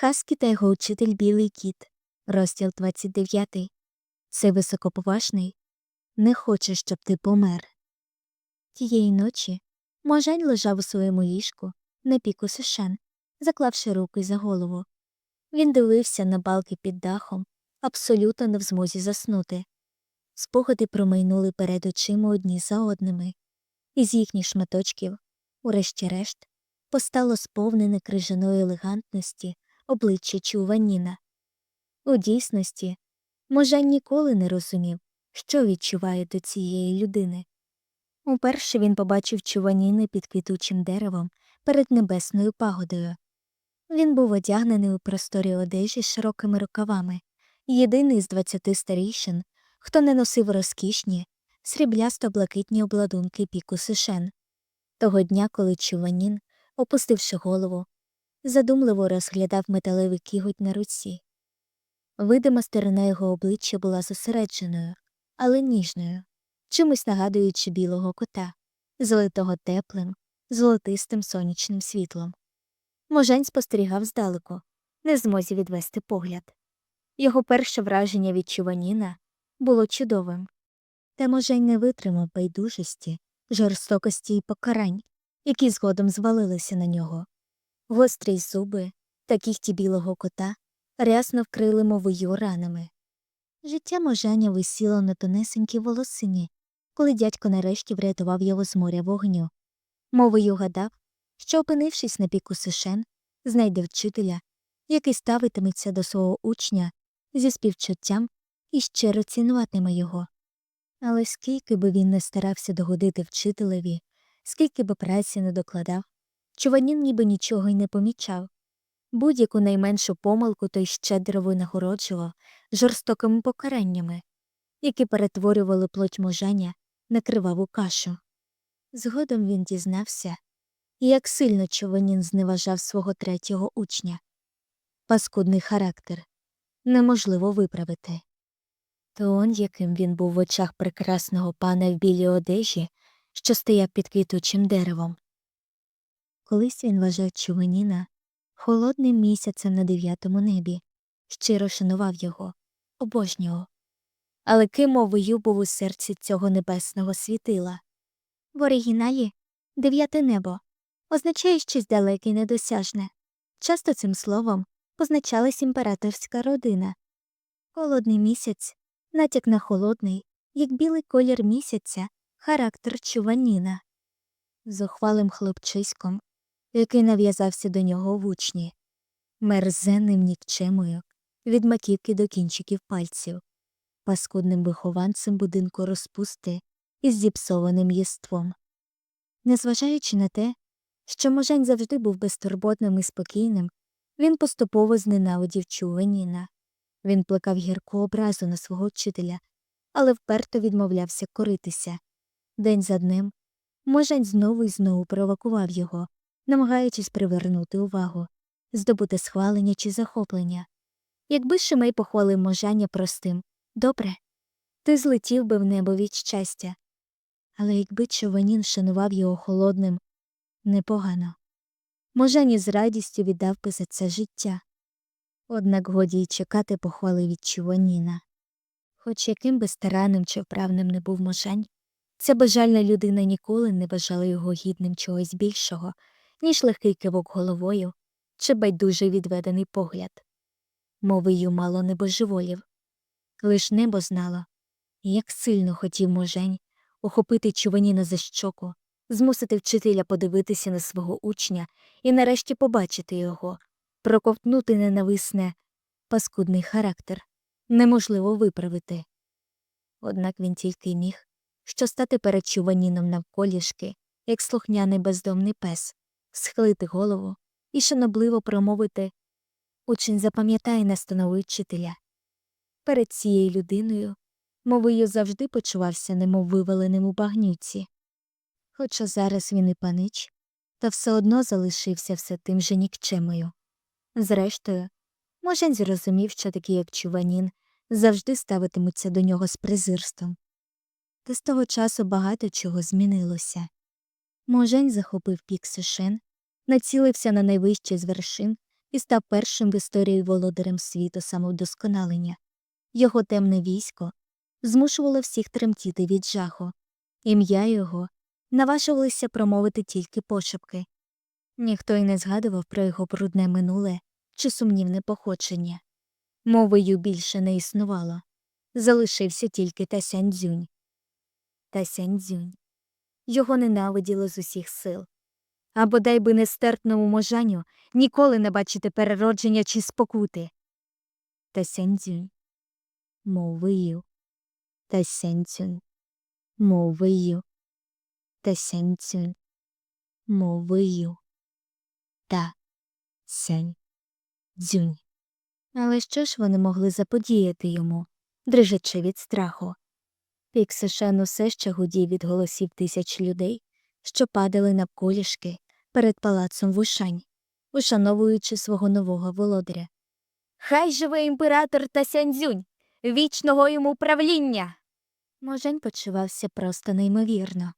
Хаскі та його учитель Білий кіт, розділ 29. Цей високоповажний не хоче, щоб ти помер. Тієї ночі Можань лежав у своєму ліжку на піку сишен, заклавши руки за голову. Він дивився на балки під дахом, абсолютно не в змозі заснути. Спогади промайнули перед очима одні за одними. Із їхніх шматочків, урешті-решт, постало сповнене крижаної елегантності обличчя Чуваніна. У дійсності, Можань ніколи не розумів, що відчуває до цієї людини. Уперше він побачив Чуваніна під квітучим деревом перед небесною пагодою. Він був одягнений у просторі одежі з широкими рукавами, єдиний з двадцяти старійшин, хто не носив розкішні, сріблясто блакитні обладунки піку сишен. Того дня, коли Чуванін, опустивши голову, задумливо розглядав металевий кіготь на руці. Видима сторона його обличчя була зосередженою, але ніжною, чимось нагадуючи білого кота, залитого теплим, золотистим сонячним світлом. Можень спостерігав здалеку, не змозі відвести погляд. Його перше враження від Чуваніна було чудовим. Та Можень не витримав байдужості, жорстокості і покарань, які згодом звалилися на нього. Гострі зуби та кіхті білого кота рясно вкрили мовою ранами. Життя Можаня висіло на тонесенькій волосині, коли дядько нарешті врятував його з моря вогню. Мовою гадав, що, опинившись на піку сишен, знайде вчителя, який ставитиметься до свого учня зі співчуттям і щиро цінуватиме його. Але скільки би він не старався догодити вчителеві, скільки би праці не докладав, Чуванін ніби нічого й не помічав. Будь-яку найменшу помилку той щедро винагороджував жорстокими покараннями, які перетворювали плоть можання на криваву кашу. Згодом він дізнався, як сильно Чуванін зневажав свого третього учня. Паскудний характер неможливо виправити. То он, яким він був в очах прекрасного пана в білій одежі, що стояв під квітучим деревом. Колись він вважав Чувеніна холодним місяцем на дев'ятому небі, щиро шанував його, обожнював. Але ким мовою був у серці цього небесного світила? В оригіналі дев'яте небо означає щось далеке й недосяжне. Часто цим словом позначалась імператорська родина. Холодний місяць, натяк на холодний, як білий колір місяця, характер чуваніна. Зухвалим хлопчиськом, який нав'язався до нього в учні, мерзенним нікчемою, від маківки до кінчиків пальців, паскудним вихованцем будинку розпусти із зіпсованим єством. Незважаючи на те, що можень завжди був безтурботним і спокійним, він поступово зненавидів Чуваніна. Він плекав гірку образу на свого вчителя, але вперто відмовлявся коритися. День за днем можень знову і знову провокував його, намагаючись привернути увагу, здобути схвалення чи захоплення. Якби Шимей похвалив можання простим добре, ти злетів би в небо від щастя. Але якби Чованін шанував його холодним непогано. Можані з радістю віддав би за це життя. Однак годі й чекати похвали від Чуваніна. Хоч яким би старанним чи вправним не був Можань, ця бажальна людина ніколи не вважала його гідним чогось більшого, ніж легкий кивок головою чи байдужий відведений погляд. Мовию мало не божеволів. Лиш небо знало, як сильно хотів можень охопити Чуваніна за щоку, змусити вчителя подивитися на свого учня і нарешті побачити його, проковтнути ненависне, паскудний характер неможливо виправити. Однак він тільки міг, що стати перед Чуваніном навколішки, як слухняний бездомний пес, схилити голову і шанобливо промовити Учень запам'ятає настанови вчителя. Перед цією людиною мовою завжди почувався, немов виваленим у багнюці. Хоча зараз він і панич, та все одно залишився все тим же нікчемою. Зрештою, Можень зрозумів, що такі, як Чуванін, завжди ставитимуться до нього з презирством. Та з того часу багато чого змінилося. Можень захопив пік Сишен, націлився на найвищий з вершин і став першим в історії володарем світу самовдосконалення. Його темне військо змушувало всіх тремтіти від жаху. Ім'я його наважувалися промовити тільки пошепки. Ніхто й не згадував про його брудне минуле чи сумнівне походження. Мовою більше не існувало. Залишився тільки Тасяньцзюнь. Тасяньцзюнь. Його ненавиділи з усіх сил. А бодай би нестерпному можанню ніколи не бачити переродження чи спокути. Та Тасяньцзюнь. Мовию. Тасяньцюнь. Мовию. Тасяньцюнь. Мовию. Та. Сянь. Дзюнь. Але що ж вони могли заподіяти йому, дрижачи від страху? Пік Сишен усе ще гудів від голосів тисяч людей, що падали навколішки перед палацом вушань, ушановуючи свого нового володаря. Хай живе імператор Тасяньцзюнь! Вічного йому правління! Можень почувався просто неймовірно,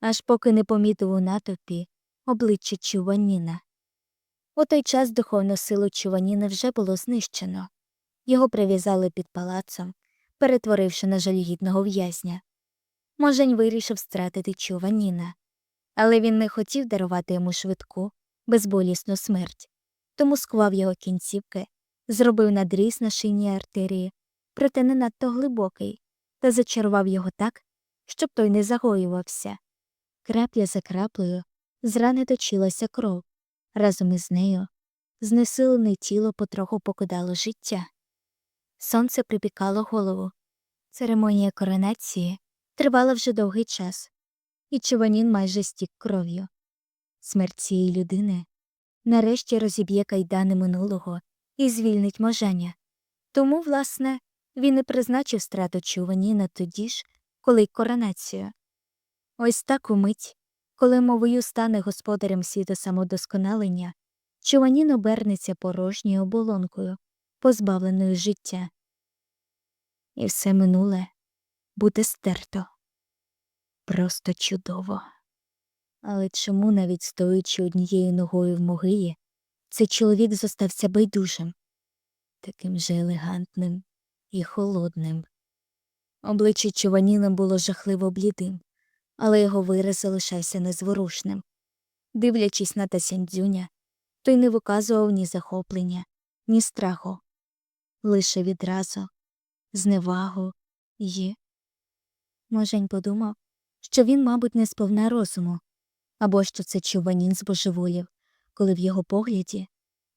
аж поки не помітив у натовпі обличчя Чуваніна. У той час духовну силу Чуваніна вже було знищено. Його прив'язали під палацом, перетворивши на жалюгідного в'язня. Можень вирішив стратити Чуваніна, але він не хотів дарувати йому швидку, безболісну смерть, тому склав його кінцівки, зробив надріз на шийній артерії, проте не надто глибокий, та зачарував його так, щоб той не загоювався. Крапля за краплею з рани точилася кров. Разом із нею знесилене тіло потроху покидало життя. Сонце припікало голову. Церемонія коронації тривала вже довгий час, і Чуванін майже стік кров'ю. Смерть цієї людини нарешті розіб'є кайдани минулого і звільнить можання. Тому, власне, він і призначив страту Чуваніна тоді ж, коли й коронацію. Ось так умить, коли мовою стане господарем світу самодосконалення, Чуванін обернеться порожньою оболонкою, позбавленою життя. І все минуле буде стерто. Просто чудово. Але чому, навіть стоючи однією ногою в могилі, цей чоловік зостався байдужим, таким же елегантним і холодним. Обличчя Чуваніна було жахливо блідим, але його вираз залишався незворушним. Дивлячись на Тасяньцзюня, той не виказував ні захоплення, ні страху, лише відразу, зневагу і. Можень подумав, що він, мабуть, не сповна розуму, або що це чуванін збожеволів, коли в його погляді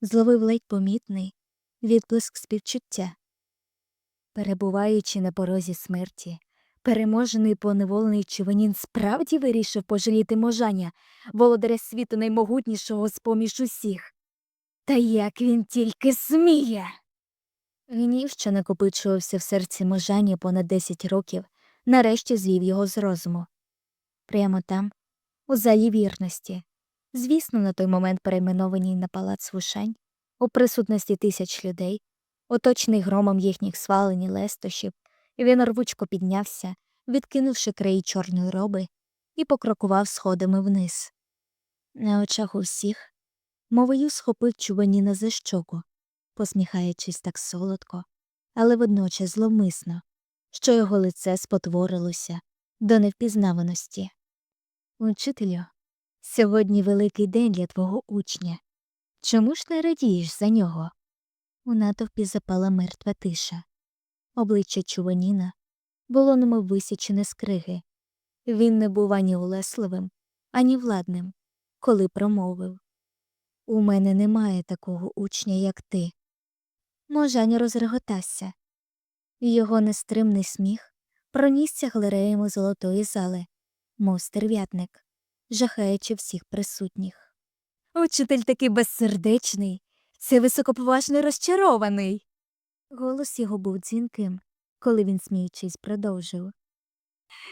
зловив ледь помітний відблиск співчуття. Перебуваючи на порозі смерті, переможений поневолений Чуванін справді вирішив пожаліти можання, володаря світу наймогутнішого з поміж усіх. Та як він тільки сміє. Гнів, що накопичувався в серці можання понад десять років, нарешті звів його з розуму. Прямо там, у залі вірності, звісно, на той момент перейменованій на палац Вушань, у присутності тисяч людей, оточений громом їхніх свалень і лестощів, він рвучко піднявся, відкинувши краї чорної роби, і покрокував сходами вниз. На очах усіх мовою схопив Чубаніна за щоку, посміхаючись так солодко, але водночас зловмисно, що його лице спотворилося до невпізнаваності. Учителю, сьогодні великий день для твого учня. Чому ж не радієш за нього? У натовпі запала мертва тиша. Обличчя Чуваніна було немов висічене з криги. Він не був ані улесливим, ані владним, коли промовив У мене немає такого учня, як ти. Можаня розреготався. Його нестримний сміх пронісся галереями золотої зали, мов стерв'ятник, жахаючи всіх присутніх. Учитель такий безсердечний, це високоповажний розчарований. Голос його був дзвінким, коли він, сміючись, продовжив.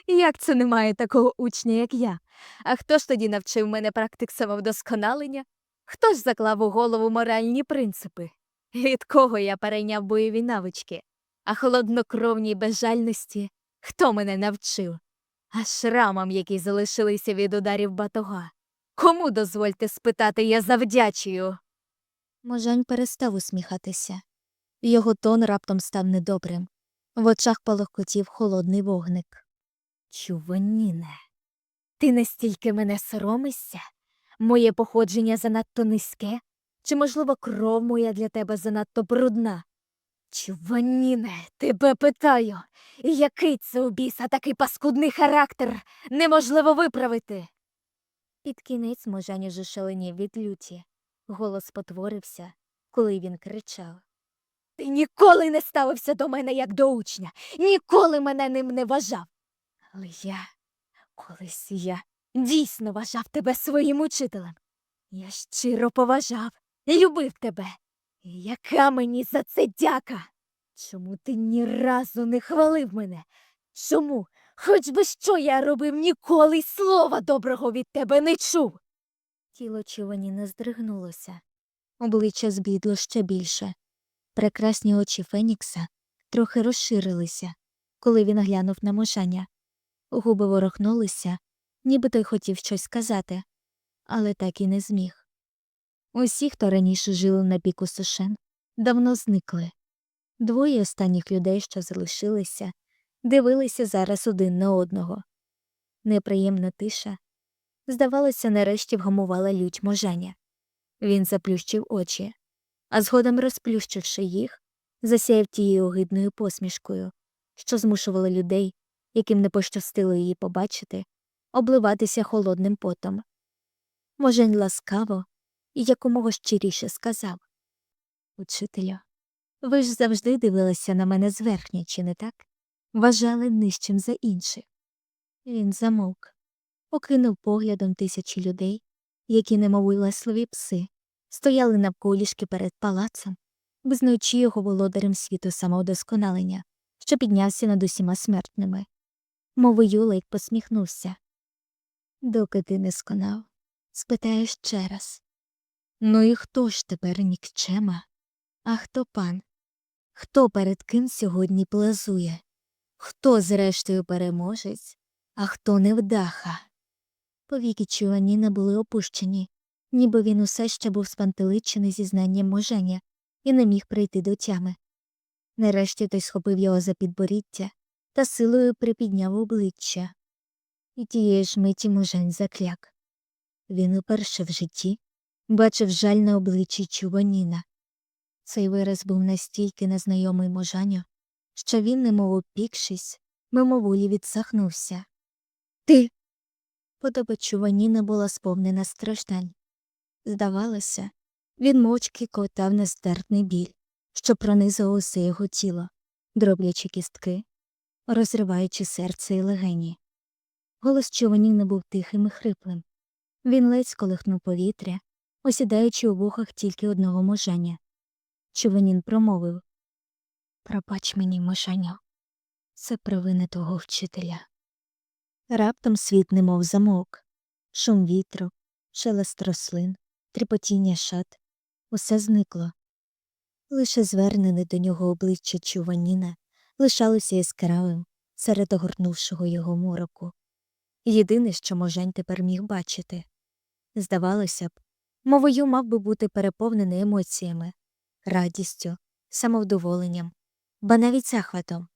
Як це немає такого учня, як я? А хто ж тоді навчив мене практик самовдосконалення? Хто ж заклав у голову моральні принципи? Від кого я перейняв бойові навички? А холоднокровній безжальності хто мене навчив? А шрамам, які залишилися від ударів батога. Кому дозвольте спитати, я завдячую? Можань перестав усміхатися. Його тон раптом став недобрим. В очах палахкотів холодний вогник. Чуваніне, ти настільки мене соромишся? Моє походження занадто низьке? Чи, можливо, кров моя для тебе занадто брудна? Чуваніне, тебе питаю, який це у біса такий паскудний характер неможливо виправити. Під кінець Можань уже шаленів від люті. Голос потворився, коли він кричав. Ти ніколи не ставився до мене як до учня, ніколи мене ним не вважав. Але я, колись я дійсно вважав тебе своїм учителем. Я щиро поважав, любив тебе. Яка мені за це дяка? Чому ти ні разу не хвалив мене? Чому? Хоч би що я робив, ніколи й слова доброго від тебе не чув. Тіло Чувані не здригнулося. Обличчя збідло ще більше. Прекрасні очі Фенікса трохи розширилися, коли він глянув на Мошаня. Губи ворохнулися, ніби той хотів щось сказати, але так і не зміг. Усі, хто раніше жили на піку Сушен, давно зникли. Двоє останніх людей, що залишилися, дивилися зараз один на одного. Неприємна тиша, здавалося, нарешті вгамувала лють можання. Він заплющив очі, а згодом, розплющивши їх, засяяв тією огидною посмішкою, що змушувала людей, яким не пощастило її побачити, обливатися холодним потом. Можень ласкаво і якомога щиріше сказав Учителю, ви ж завжди дивилися на мене зверхня, чи не так? Вважали нижчим за інших. Він замовк, окинув поглядом тисячі людей, які, немов улесливі пси, стояли навколішки перед палацом, визнаючи його володарем світу самоудосконалення, що піднявся над усіма смертними. Мови Юлейк посміхнувся. Доки ти не сконав, спитаю ще раз. Ну і хто ж тепер нікчема? А хто пан? Хто перед ким сьогодні плазує? Хто зрештою переможець, а хто невдаха? Повіки Чуаніна були опущені, ніби він усе ще був спантеличений зі знанням моження і не міг прийти до тями. Нарешті той схопив його за підборіддя та силою припідняв обличчя. І тієї ж миті мужень закляк. Він уперше в житті бачив жаль на обличчі Чуваніна. Цей вираз був настільки незнайомий можаню, що він, немов опікшись, мимоволі відсахнувся. Ти. Подоба Чуваніна була сповнена страждань. Здавалося, він мовчки котав нестерпний біль, що пронизав усе його тіло, дроблячи кістки, розриваючи серце і легені. Голос Чуваніна був тихим і хриплим. Він ледь колихнув повітря, осідаючи у вухах тільки одного можання. Чуванін промовив Пробач мені, мошаню, це провини твого вчителя. Раптом світ немов замовк. Шум вітру, шелест рослин, тріпотіння шат усе зникло. Лише звернене до нього обличчя Чуваніна лишалося яскравим серед огорнувшого його мороку. Єдине, що можень тепер міг бачити. Здавалося б, мовою мав би бути переповнений емоціями, радістю, самовдоволенням, ба навіть захватом.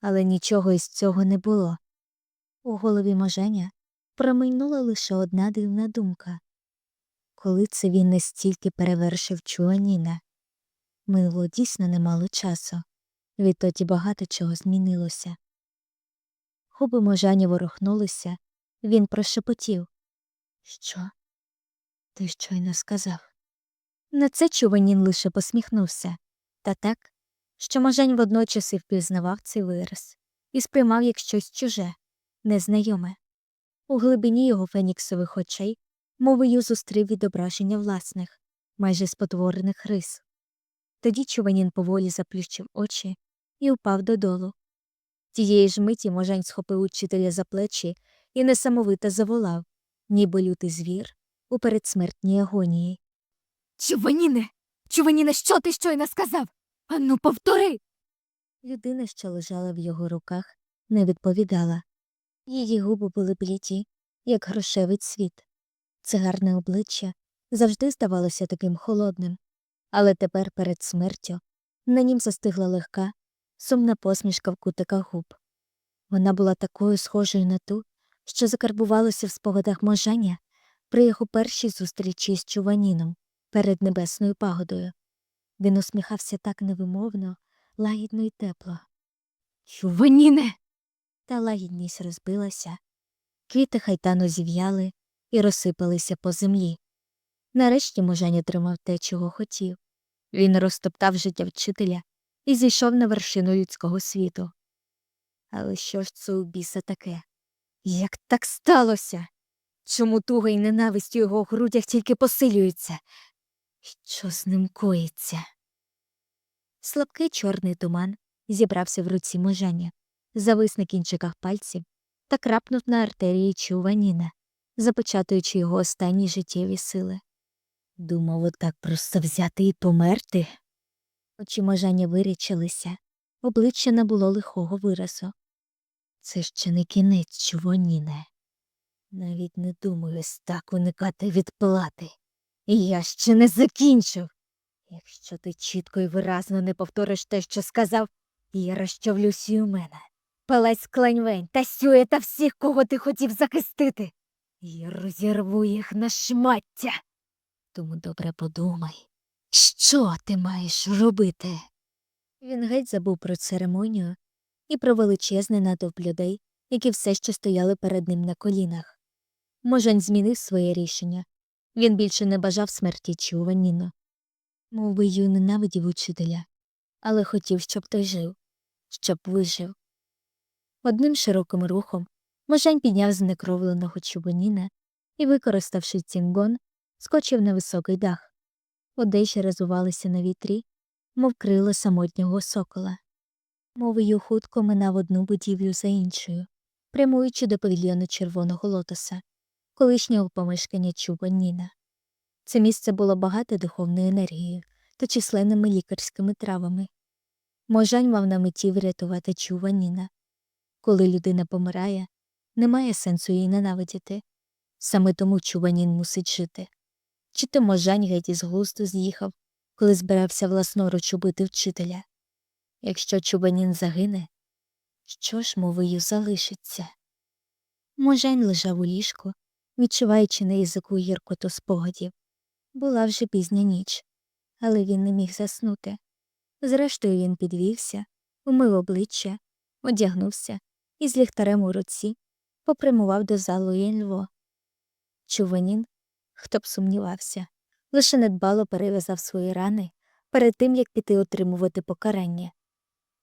Але нічого із цього не було. У голові моженя промайнула лише одна дивна думка коли це він настільки перевершив Чуаніна. Минуло дійсно немало часу. Відтоді багато чого змінилося. Губи можані ворухнулися, він прошепотів. Що? Ти щойно сказав. На це Чуванін лише посміхнувся, та так, що можень водночас і впізнавав цей вираз і сприймав як щось чуже, незнайоме. У глибині його феніксових очей мовою зустрів відображення власних, майже спотворених рис. Тоді Чуванін поволі заплющив очі і впав додолу. Тієї ж миті можень схопив учителя за плечі і несамовито заволав, ніби лютий звір у передсмертній агонії. Чуваніне! Чуваніне, що ти щойно сказав? Ану, повтори. Людина, що лежала в його руках, не відповідала. Її губи були бліді, як грошевий цвіт. Це гарне обличчя завжди здавалося таким холодним, Але тепер перед смертю на нім застигла легка, сумна посмішка в кутиках губ. Вона була такою схожою на ту, що закарбувалося в спогадах можання при його першій зустрічі з Чуваніном перед небесною пагодою. Він усміхався так невимовно, лагідно й тепло. Чуваніне. Та лагідність розбилася. Квіти хайтану зів'яли і розсипалися по землі. Нарешті Можаня тримав те, чого хотів. Він розтоптав життя вчителя і зійшов на вершину людського світу. Але що ж це у біса таке? Як так сталося? Чому туга і ненависть у його грудях тільки посилюються? Що з ним коїться? Слабкий чорний туман зібрався в руці можання, завис на кінчиках пальців та крапнув на артерії Чуваніна, запечатуючи його останні життєві сили. Думав отак просто взяти і померти. Очі можання вирічилися, обличчя не було лихого виразу. Це ще не кінець, Чуваніне. Навіть не думаю так уникати відплати. І я ще не закінчив. Якщо ти чітко і виразно не повториш те, що сказав, я розчавлюсь і у мене. Палець кланьвень та сює та всіх, кого ти хотів захистити. Я розірву їх на шмаття. Тому добре подумай, що ти маєш робити? Він геть забув про церемонію і про величезний натовп людей, які все ще стояли перед ним на колінах. Можань змінив своє рішення. Він більше не бажав смерті Чуваніно. Мов би ю ненавидів учителя, але хотів, щоб той жив, щоб вижив. Одним широким рухом Можань підняв знекровленого Чубаніна і, використавши цінгон, скочив на високий дах. Одежі розувалися на вітрі, мов крила самотнього сокола. Мовою хутко минав одну будівлю за іншою, прямуючи до павільйону червоного лотоса, колишнього помешкання Чубаніна. Це місце було багате духовною енергією та численними лікарськими травами. Можань мав на меті врятувати Чуваніна. Коли людина помирає, немає сенсу її ненавидіти. Саме тому Чуванін мусить жити. Чи то Можань геть із глузду з'їхав, коли збирався власноруч убити вчителя. Якщо Чубанін загине, що ж мовою залишиться? Можань лежав у ліжку, відчуваючи на язику гіркоту спогадів. Була вже пізня ніч, але він не міг заснути. Зрештою він підвівся, умив обличчя, одягнувся і з ліхтарем у руці попрямував до залу Єнлво. Чуванін, хто б сумнівався, лише недбало перев'язав свої рани перед тим, як піти отримувати покарання.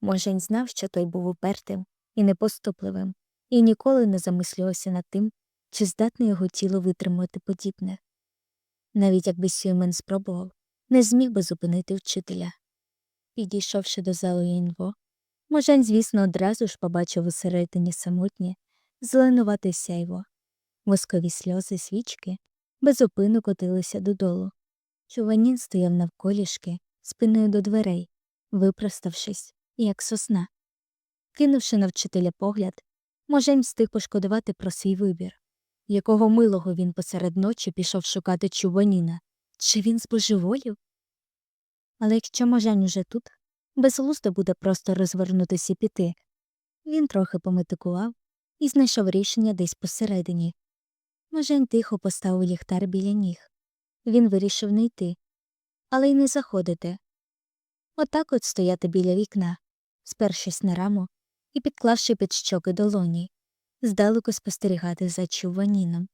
Можень знав, що той був упертим і непоступливим, і ніколи не замислювався над тим, чи здатне його тіло витримувати подібне. Навіть якби Сюймен спробував, не зміг би зупинити вчителя. Підійшовши до залу Єнво, Можень, звісно, одразу ж побачив усередині самотнє, зеленувате сяйво. Воскові сльози свічки безупину котилися додолу. Чуванін стояв навколішки, спиною до дверей, випроставшись, як сосна. Кинувши на вчителя погляд, Можень встиг пошкодувати про свій вибір. Якого милого він посеред ночі пішов шукати Чуваніна? Чи він збожеволів? Але якщо Можень уже тут, безглуздо буде просто розвернутися і піти. Він трохи пометикував і знайшов рішення десь посередині. Можень тихо поставив ліхтар біля ніг. Він вирішив не йти, але й не заходити. Отак от стояти біля вікна, спершись на раму і підклавши під щоки долоні, здалеку спостерігати за чуваніном.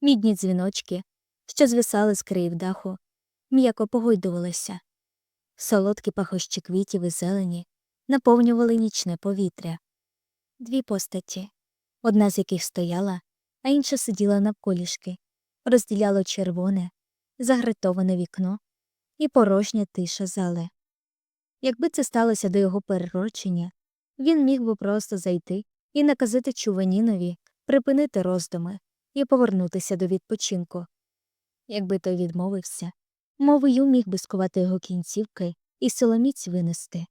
Мідні дзвіночки, що звисали з країв даху, м'яко погойдувалися. Солодкі пахощі квітів і зелені наповнювали нічне повітря. Дві постаті, одна з яких стояла, а інша сиділа навколішки, розділяло червоне, загратоване вікно і порожня тиша зали. Якби це сталося до його перерочення, він міг би просто зайти і наказати Чуванінові припинити роздуми і повернутися до відпочинку. Якби той відмовився, мовою міг би скувати його кінцівки і силоміць винести.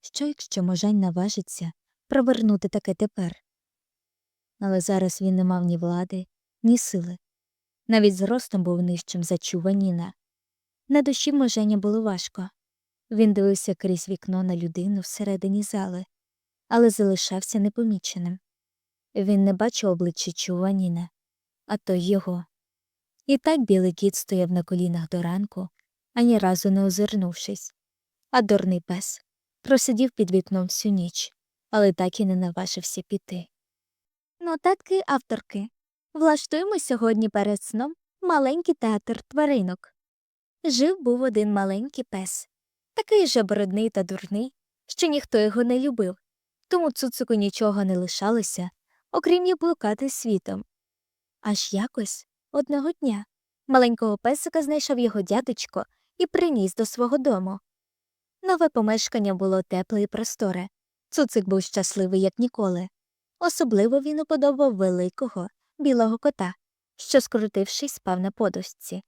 Що якщо можань наважиться провернути таке тепер? Але зараз він не мав ні влади, ні сили. Навіть зростом був нижчим за Чуваніна. На душі моження було важко. Він дивився крізь вікно на людину всередині зали, але залишався непоміченим. Він не бачив обличчя Чуваніна, а то його. І так білий кіт стояв на колінах до ранку, ані разу не озирнувшись. А дурний пес просидів під вікном всю ніч, але так і не наважився піти. Нотатки авторки. Влаштуємо сьогодні перед сном маленький театр тваринок. Жив був один маленький пес, такий же брудний та дурний, що ніхто його не любив, тому цуцику нічого не лишалося, окрім як блукати світом. Аж якось одного дня маленького песика знайшов його дядечко і приніс до свого дому. Нове помешкання було тепле і просторе. Цуцик був щасливий, як ніколи. Особливо він уподобав великого білого кота, що, скрутившись, спав на подушці.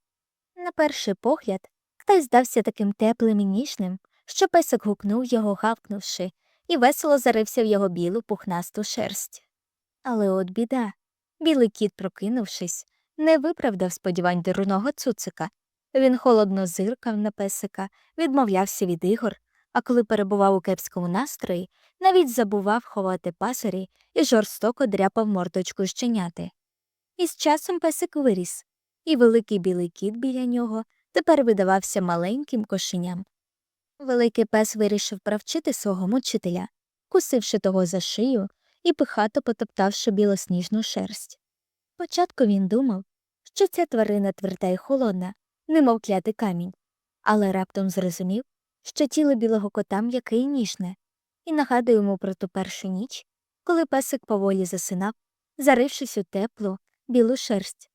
На перший погляд, хтось здався таким теплим і ніжним, що песик гукнув його, гавкнувши, і весело зарився в його білу пухнасту шерсть. Але от біда. Білий кіт, прокинувшись, не виправдав сподівань дурного цуцика. Він холодно зиркав на песика, відмовлявся від ігор, а коли перебував у кепському настрої, навіть забував ховати пасорі і жорстоко дряпав мордочку щеняти. І з часом песик виріс, і великий білий кіт біля нього тепер видавався маленьким кошеням. Великий пес вирішив провчити свого мучителя, кусивши того за шию і пихато потоптавши білосніжну шерсть. Спочатку він думав, що ця тварина тверда і холодна, немов клятий камінь, але раптом зрозумів, що тіло білого кота м'яке і ніжне, і нагадує йому про ту першу ніч, коли песик поволі засинав, зарившись у теплу, білу шерсть.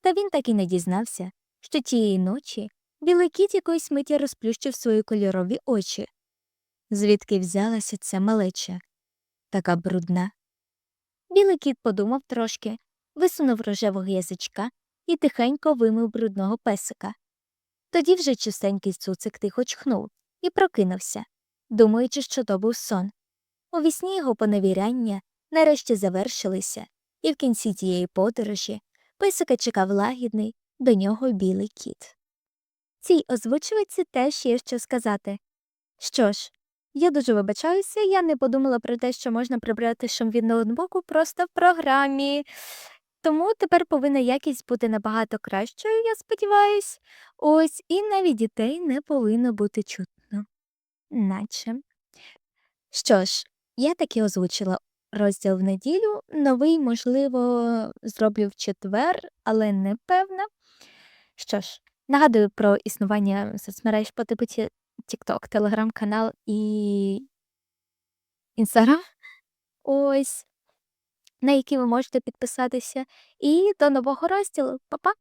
Та він так і не дізнався, що тієї ночі білий кіт якоїсь миті розплющив свої кольорові очі. Звідки взялася ця малеча? Така брудна. Білий кіт подумав трошки, висунув рожевого язичка і тихенько вимив брудного песика. Тоді вже чистенький цуцик тихо чхнув і прокинувся, думаючи, що то був сон. У вісні його поневіряння нарешті завершилися, і в кінці тієї подорожі песика чекав лагідний до нього білий кіт. Цій озвучувачці теж є що сказати. Що ж, я дуже вибачаюся, я не подумала про те, що можна прибрати шум від ноутбуку просто в програмі. Тому тепер повинна якість бути набагато кращою, я сподіваюсь. Ось і навіть дітей не повинно бути чутно. Наче. Що ж, я таки озвучила розділ в неділю. Новий, можливо, зроблю в четвер, але не певна. Що ж, нагадую про існування соцмереж по типу Ті- TikTok, телеграм-канал і Інстаграм. Ось, на які ви можете підписатися. І до нового розділу. Па-па!